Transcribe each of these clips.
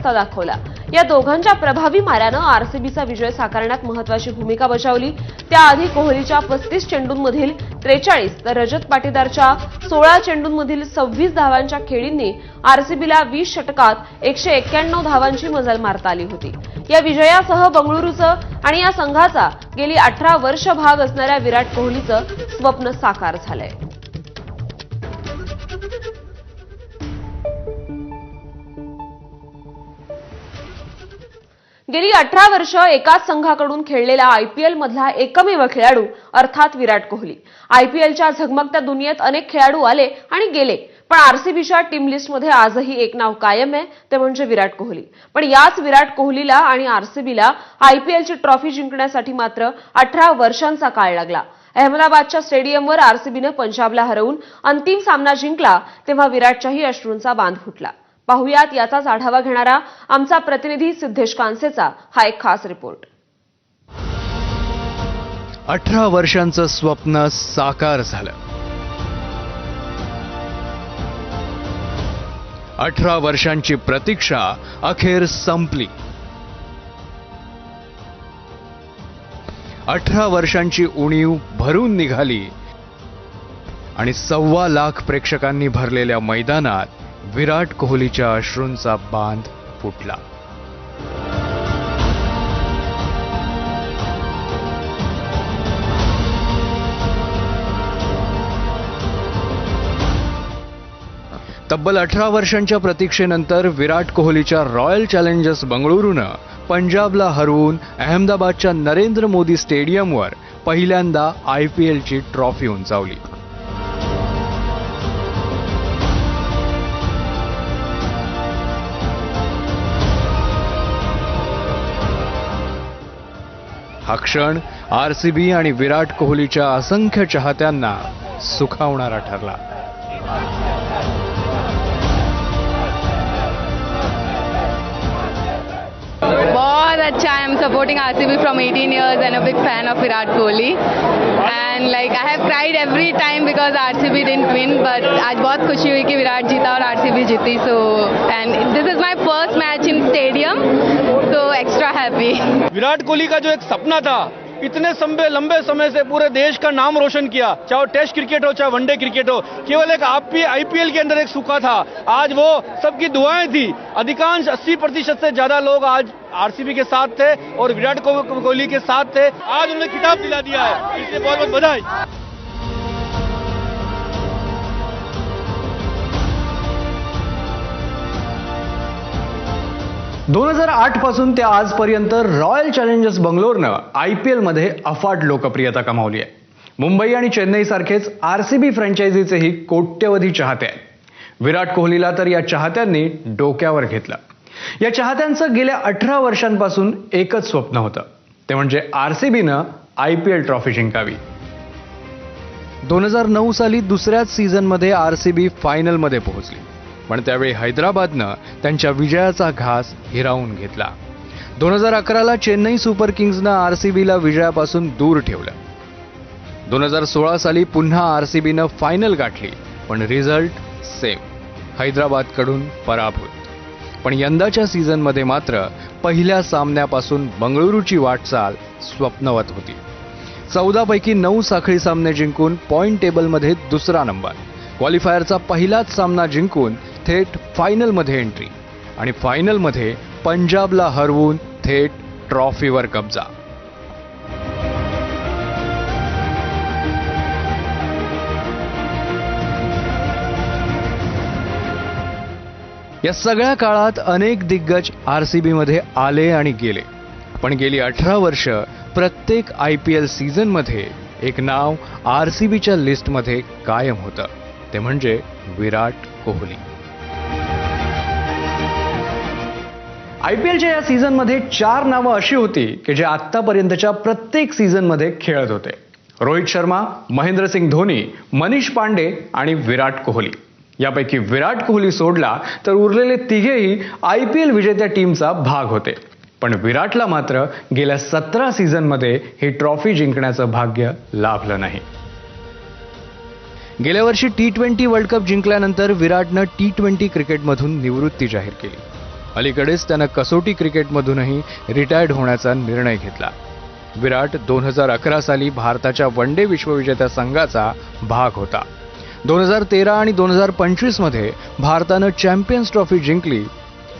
रस्ता दाखवला. या दोघांच्या प्रभावी माऱ्यानं आरसीबीचा विजय साकारण्यात महत्वाची भूमिका बजावली. त्याआधी कोहलीच्या पस्तीस चेंडूंमधील त्रेचाळीस तर रजत पाटीदारच्या सोळा चेंडूंमधील सव्वीस धावांच्या खेळींनी आरसीबीला वीस षटकात एकशे एक्क्याण्णव धावांची मजल मारता आली होती. या विजयासह बंगळुरूचं आणि या संघाचा गेली अठरा वर्ष भाग असणाऱ्या विराट कोहलीचं स्वप्न साकार झालंय. गेली अठरा वर्ष एकाच संघाकडून खेळलेला आयपीएल मधला एकमेव खेळाडू अर्थात विराट कोहली. आयपीएलच्या झगमगत्या दुनियेत अनेक खेळाडू आले आणि गेले पण आरसीबीच्या टीम लिस्टमध्ये आजही एक नाव कायम आहे ते म्हणजे विराट कोहली. पण याच विराट कोहलीला आणि आरसीबीला आयपीएलची ट्रॉफी जिंकण्यासाठी मात्र अठरा वर्षांचा काळ लागला. अहमदाबादच्या स्टेडियमवर आरसीबीनं पंजाबला हरवून अंतिम सामना जिंकला तेव्हा विराटच्याही अश्रूंचा बांध फुटला. पाहुयात याचाच आढावा घेणारा आमचा प्रतिनिधी सिद्धेश कांसेचा हा एक खास रिपोर्ट. अठरा वर्षांचं स्वप्न साकार झालं. अठरा वर्षांची प्रतीक्षा अखेर संपली. अठरा वर्षांची उणीव भरून निघाली आणि सव्वा लाख प्रेक्षकांनी भरलेल्या मैदानात विराट कोहलीच्या अश्रूंचा बांध फुटला. तब्बल अठरा वर्षांच्या प्रतीक्षेनंतर विराट कोहलीच्या रॉयल चॅलेंजर्स बंगळुरूनं पंजाबला हरवून अहमदाबादच्या नरेंद्र मोदी स्टेडियमवर पहिल्यांदा आय पी एलची ट्रॉफी उंचावली. हा क्षण आर सी बी आणि विराट कोहलीच्या असंख्य चाहत्यांना सुखावणारा ठरला. बहुत अच्छा I am supporting RCB from 18 years and a big fan of Virat Kohli and like I have cried every time because RCB didn't win but आज बहुत खुशी हुई कि विराट जीता और RCB जीती so and this is my first match in stadium so extra happy Virat Kohli का जो एक सपना था इतने संबे लंबे समय से पूरे देश का नाम रोशन किया, चाहे टेस्ट क्रिकेट हो, चाहे वनडे क्रिकेट हो। केवल एक आप आईपीएल के अंदर एक सूखा था। आज वो सबकी दुआएँ थी। अधिकांश 80 प्रतिशत से ज़्यादा लोग आज आरसीबी के साथ थे और विराट कोहली के साथ थे। आज उन्हें खिताब दिला दिया है। इसलिए बहुत बहुत बधाई। दोन हजार आठपासून ते आजपर्यंत रॉयल चॅलेंजर्स बंगलोरनं आय पी एलमध्ये अफाट लोकप्रियता कमावली आहे. मुंबई आणि चेन्नई सारखेच आर सी बी फ्रँचायझीचेही कोट्यवधी चाहते आहेत. विराट कोहलीला तर या चाहत्यांनी डोक्यावर घेतलं. या चाहत्यांचं गेल्या अठरा वर्षांपासून एकच स्वप्न होतं. ते म्हणजे आर सी बीनं आय पी एल ट्रॉफी जिंकावी. दोन हजार नऊ साली दुसऱ्याच सीझनमध्ये आर सी बी फायनलमध्ये पोहोचली. पण त्यावेळी हैदराबादनं त्यांच्या विजयाचा घास हिरावून घेतला. दोन हजार अकराला चेन्नई सुपर किंग्जनं आर सी बीला विजयापासून दूर ठेवलं. दोन हजार सोळा साली पुन्हा आर सी बीनं फायनल गाठली पण रिझल्ट सेम. हैदराबादकडून पराभूत. पण यंदाच्या सीझनमध्ये मात्र पहिल्या सामन्यापासून बंगळुरूची वाटचाल स्वप्नवत होती. चौदापैकी नऊ साखळी सामने जिंकून पॉईंट टेबलमध्ये दुसरा नंबर. क्वालिफायरचा पहिलाच सामना जिंकून थेट फायनलमध्ये एंट्री. आणि फायनलमध्ये पंजाबला हरवून थेट ट्रॉफीवर कब्जा. या सगळ्या काळात अनेक दिग्गज आर सी बीमध्ये आले आणि गेले. पण गेली अठरा वर्ष प्रत्येक आय पी एल सीझनमध्ये एक नाव आर सी बीच्या लिस्टमध्ये कायम होतं. ते म्हणजे विराट कोहली. आय पी एलच्या या सीझनमध्ये चार नावं अशी होती की जे आत्तापर्यंतच्या प्रत्येक सीझनमध्ये खेळत होते. रोहित शर्मा महेंद्रसिंग धोनी मनीष पांडे आणि विराट कोहली. यापैकी विराट कोहली सोडला तर उरलेले तिघेही आय पी एल विजेत्या टीमचा भाग होते. पण विराटला मात्र गेल्या सतरा सीझनमध्ये ही ट्रॉफी जिंकण्याचं भाग्य लाभलं नाही. गेल्या वर्षी टी ट्वेंटी वर्ल्ड कप जिंकल्यानंतर विराटनं टी ट्वेंटी क्रिकेटमधून निवृत्ती जाहीर केली. अलीकडेच त्यानं कसोटी क्रिकेटमधूनही रिटायर्ड होण्याचा निर्णय घेतला. विराट दोन हजार अकरा साली भारताच्या वन डे विश्वविजेत्या संघाचा भाग होता. दोन हजार तेरा आणि दोन हजार पंचवीसमध्ये भारतानं चॅम्पियन्स ट्रॉफी जिंकली.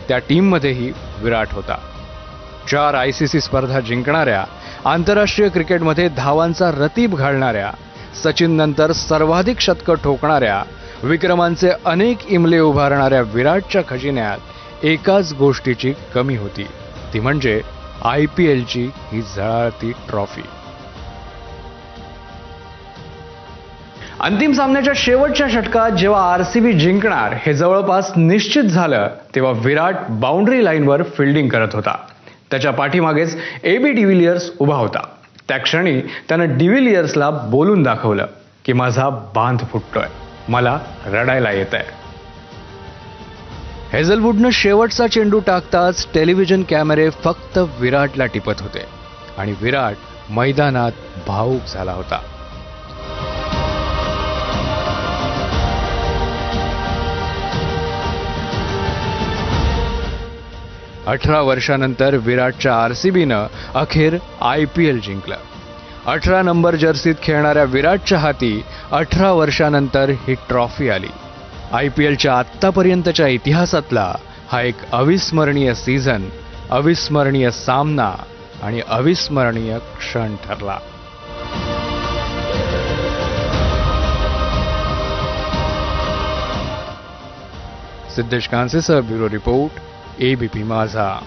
त्या टीममध्येही विराट होता. चार आय सी सी स्पर्धा जिंकणाऱ्या आंतरराष्ट्रीय क्रिकेटमध्ये धावांचा रतीब घालणाऱ्या सचिननंतर सर्वाधिक शतकं ठोकणाऱ्या विक्रमांचे अनेक इमले उभारणाऱ्या विराटच्या खजिन्यात एकाच गोष्टीची कमी होती. ती म्हणजे आय पी एलची ही झळाळती ट्रॉफी. अंतिम सामन्याच्या शेवटच्या षटकात जेव्हा आर सी बी जिंकणार हे जवळपास निश्चित झालं तेव्हा विराट बाउंड्री लाईनवर फिल्डिंग करत होता. त्याच्या पाठीमागेच ए बी डिव्हिलियर्स उभा होता. त्या क्षणी त्यानं डिव्हिलियर्सला बोलून दाखवलं की माझा बांध फुटतोय. मला रडायला येत आहे हेझलवूडनं शेवटचा चेंडू टाकताच टेलिव्हिजन कॅमेरे फक्त विराटला टिपत होते. आणि विराट मैदानात भाऊक झाला होता. अठरा वर्षानंतर विराटच्या आर सी बीनं अखेर आय पी एल जिंकलं. अठरा नंबर जर्सीत खेळणाऱ्या विराटच्या हाती अठरा वर्षानंतर ही ट्रॉफी आली. आय पी एलच्या आत्तापर्यंतच्या इतिहासातला हा एक अविस्मरणीय सीझन अविस्मरणीय सामना आणि अविस्मरणीय क्षण ठरला. सिद्धेश कांसेसह ब्युरो रिपोर्ट एबीपी माझा.